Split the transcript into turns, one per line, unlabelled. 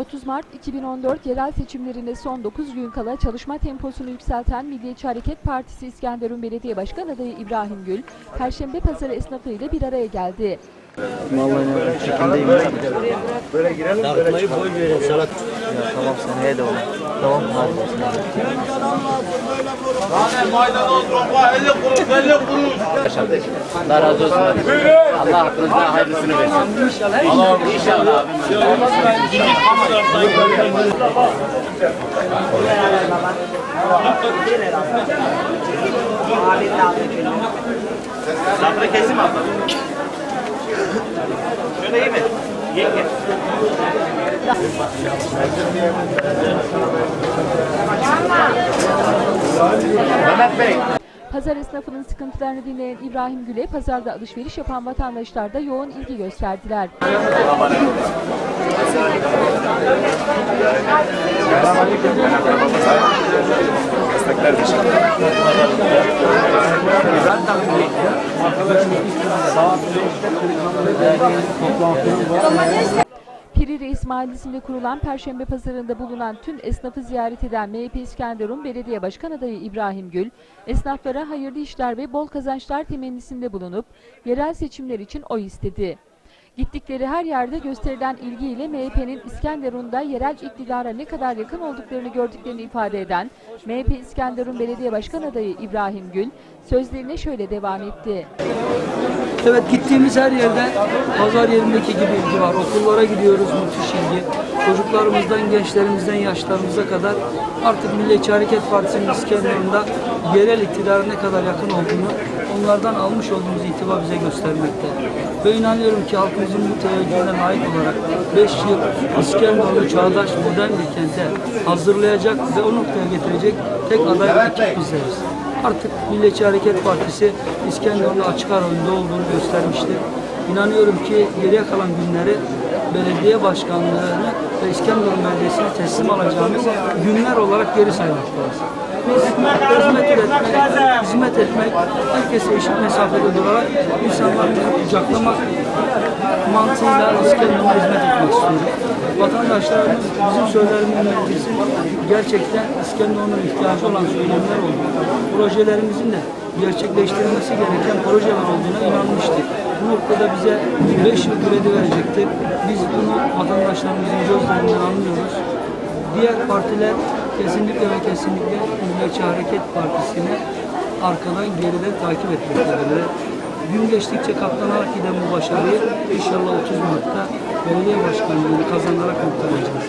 30 Mart 2014 yerel seçimlerine son 9 gün kala çalışma temposunu yükselten Milliyetçi Hareket Partisi İskenderun Belediye Başkan adayı İbrahim Gül, Perşembe Pazarı esnafı ile bir araya geldi.
Vallahi ne şekildeyim.
Dağıtmayı boy verin salat.
Ya tamam seneye de olur. Tamam.
Tane maydanoz roka 50 kuruş 50 kuruş.
Allah razı olsun. Allah hakkınızda hayırlısını versin. İnşallah. İnşallah abim.
Sabrı kesim abla. Şöyle iyi mi?
Pazar esnafının sıkıntılarını dinleyen İbrahim Gül'e pazarda alışveriş yapan vatandaşlar da yoğun ilgi gösterdiler. Piri Reis Mahallesi'nde kurulan Perşembe Pazarı'nda bulunan tüm esnafı ziyaret eden MHP İskenderun Belediye Başkan Adayı İbrahim Gül, esnaflara hayırlı işler ve bol kazançlar temennisinde bulunup yerel seçimler için oy istedi. Gittikleri her yerde gösterilen ilgiyle MHP'nin İskenderun'da yerel iktidara ne kadar yakın olduklarını gördüklerini ifade eden MHP İskenderun Belediye Başkan Adayı İbrahim Gül, sözlerine şöyle devam etti.
Evet gittiğimiz her yerde pazar yerindeki gibi ilgi var. Okullara gidiyoruz müthiş ilgi. Çocuklarımızdan, gençlerimizden, yaşlarımıza kadar artık Milliyetçi Hareket Partisi'nin İskenderun'da yerel iktidara ne kadar yakın olduğunu onlardan almış olduğumuz itibar bize göstermekte. Ve inanıyorum ki halkımızın bu teveccühüne layık olarak 5 yıl İskenderun'u çağdaş modern bir kente hazırlayacak ve o noktaya getirecek tek aday ekip bizleriz. Artık Milliyetçi Hareket Partisi İskenderun'da açık ara olduğunu göstermiştir. İnanıyorum ki geriye kalan günleri belediye başkanlığını ve İskenderun Belediyesi'ni teslim alacağımız günler olarak geri saymaktayız. Hizmet etmek, hizmet etmek, herkese eşit mesafede durarak insanları kucaklamak mantığıyla İskenderun'a hizmet etmek istiyoruz. Vatandaşlarımız bizim söylemlerimizin gerçekten İskenderun'un ihtiyacı olan söylemler oldu. Projelerimizin de gerçekleştirilmesi gereken projeler olduğuna inanmıştık. Bu noktada bize 5 yıl kredi verecektir. Biz bunu vatandaşlarımızın gözlerinden anlıyoruz. Diğer partiler kesinlikle ve kesinlikle Milliyetçi Hareket Partisi'ne arkadan geriden takip etmektedirler. Gün geçtikçe katlanarak giden bu başarıyı inşallah 30 Mart'ta belediye başkanlığını kazanarak noktalayacağız.